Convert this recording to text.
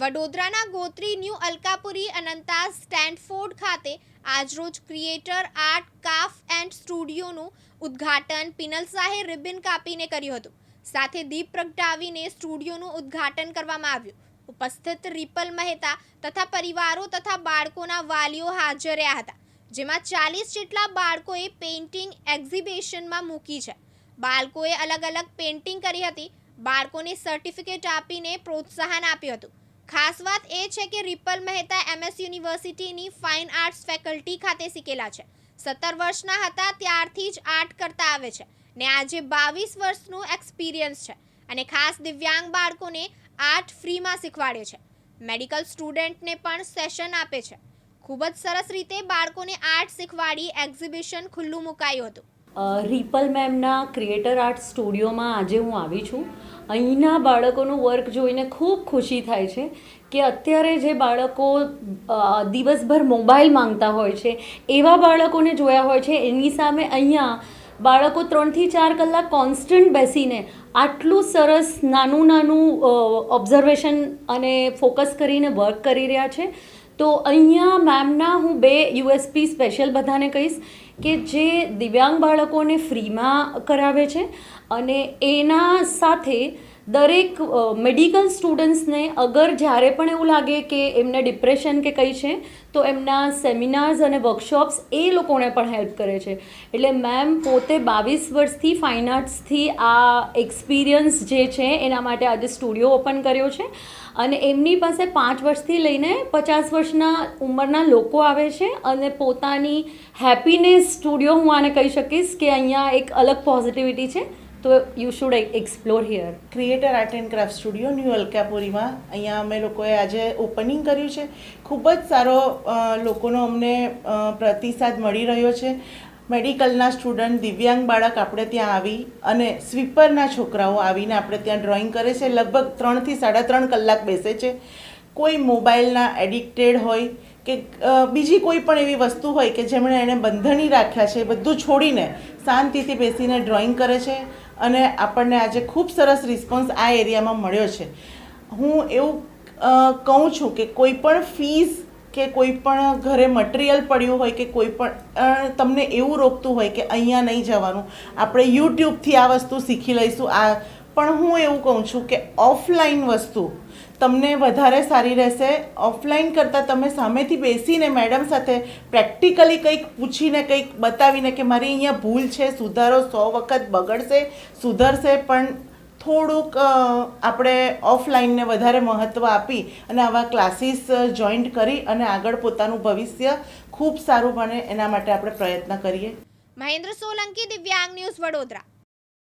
વડોદરાના Gotri new Alkapuri Ananta Stanford ખાતે આજરોજ ક્રિએટર આર્ટ, કાફ એન્ડ સ્ટુડિયોનું ઉદ્ઘાટન પિનલ શાહે રિબિન કાપીને કર્યું હતું. સાથે દીપ પ્રગટાવીને સ્ટુડિયોનું ઉદ્ઘાટન કરવામાં આવ્યું. ઉપસ્થિત રિપલ મહેતા તથા પરિવારો તથા બાળકોના વાલીઓ હાજર રહ્યા હતા, જેમાં ચાલીસ જેટલા બાળકોએ પેઇન્ટિંગ એક્ઝિબિશનમાં મૂકી છે. બાળકોએ અલગ અલગ પેઇન્ટિંગ કરી હતી. બાળકોને સર્ટિફિકેટ આપીને પ્રોત્સાહન આપ્યું હતું. ખાસ વાત એ છે કે રિપલ મહેતા એમએસ યુનિવર્સિટીની ફાઇન આર્ટ્સ ફેકલ્ટી ખાતે શીખેલા છે. સત્તર વર્ષના હતા ત્યારથી જ આર્ટ કરતા આવે છે ને આજે બાવીસ વર્ષનું એક્સપિરિયન્સ છે અને ખાસ દિવ્યાંગ બાળકોને આર્ટ ફ્રીમાં શીખવાડે છે. મેડિકલ સ્ટુડન્ટને પણ સેશન આપે છે. ખૂબ જ સરસ રીતે બાળકોને આર્ટ શીખવાડી એક્ઝિબિશન ખુલ્લું મુકાયું હતું. રીપલ મેમના ક્રિએટર આર્ટ સ્ટુડિયોમાં આજે હું આવી છું. અહીંના બાળકોનું વર્ક જોઈને ખૂબ ખુશી થાય છે કે અત્યારે જે બાળકો દિવસભર મોબાઈલ માંગતા હોય છે, એવા બાળકોને જોયા હોય છે. એની સામે અહીંયા બાળકો ત્રણથી ચાર કલાક કોન્સ્ટન્ટ બેસીને આટલું સરસ નાનું નાનું ઓબ્ઝર્વેશન અને ફોકસ કરીને વર્ક કરી રહ્યા છે. તો અહીંયા મેમના હું બે યુએસપી સ્પેશિયલ બધાને કહીશ કે જે દિવ્યાંગ બાળકોને ફ્રીમાં કરાવે છે અને એના સાથે દરેક મેડિકલ સ્ટુડન્ટ્સને અગર જ્યારે પણ એવું લાગે કે એમને ડિપ્રેશન કે કંઈ છે, તો એમના સેમિનાર્સ અને વર્કશોપ્સ એ લોકોને પણ હેલ્પ કરે છે. એટલે મેમ પોતે બાવીસ વર્ષથી ફાઇન આર્ટ્સથી આ એક્સપિરિયન્સ જે છે, એના માટે આજે સ્ટુડિયો ઓપન કર્યો છે. અને એમની પાસે પાંચ વર્ષથી લઈને પચાસ વર્ષના ઉંમરના લોકો આવે છે અને પોતાની હેપીનેસ સ્ટુડિયો હું આને કહી શકીશ કે અહીંયા એક અલગ પોઝિટિવિટી છે. તો you should explore here creator art and craft studio new અલકાપુરીમાં અહીંયા અમે લોકોએ આજે ઓપનિંગ કર્યું છે. ખૂબ જ સારો લોકોનો અમને પ્રતિસાદ મળી રહ્યો છે. મેડિકલના સ્ટુડન્ટ દિવ્યાંગ બાળક આપણે ત્યાં આવી અને સ્વીપરના છોકરાઓ આવીને આપણે ત્યાં ડ્રોઈંગ કરે છે. લગભગ ત્રણથી સાડા ત્રણ કલાક બેસે છે. કોઈ મોબાઈલના એડિક્ટેડ હોય કે બીજી કોઈ પણ એવી વસ્તુ હોય કે જેમણે એણે બંધણી રાખ્યા છે બધું છોડીને શાંતિથી બેસીને ડ્રોઈંગ કરે છે. અને આપણને આજે ખૂબ સરસ રિસ્પોન્સ આ એરિયામાં મળ્યો છે. હું એવું કહું છું કે કોઈ પણ ફીસ કે કોઈ પણ ઘરે મટીરિયલ પડ્યું હોય કે કોઈ પણ તમને એવું રોકતું હોય કે અહીંયા નહીં જવાનું, આપણે યુટ્યુબથી આ વસ્તુ શીખી લઈશું, આ પણ હું એવું કહું છું કે ઓફલાઈન વસ્તુ તમને વધારે સારી રહેશે. ઓફલાઈન કરતાં તમે સામેથી બેસીને મેડમ સાથે પ્રેક્ટિકલી કંઈક પૂછીને કંઈક બતાવીને કે મારી અહીંયા ભૂલ છે, સુધારો સો વખત બગડશે, સુધરશે, પણ થોડુંક આપણે ઓફલાઈનને વધારે મહત્ત્વ આપી અને આવા ક્લાસીસ જોઈન્ટ કરી અને આગળ પોતાનું ભવિષ્ય ખૂબ સારું બને એના માટે આપણે પ્રયત્ન કરીએ. મહેન્દ્ર સોલંકી, દિવ્યાંગ ન્યૂઝ વડોદરા.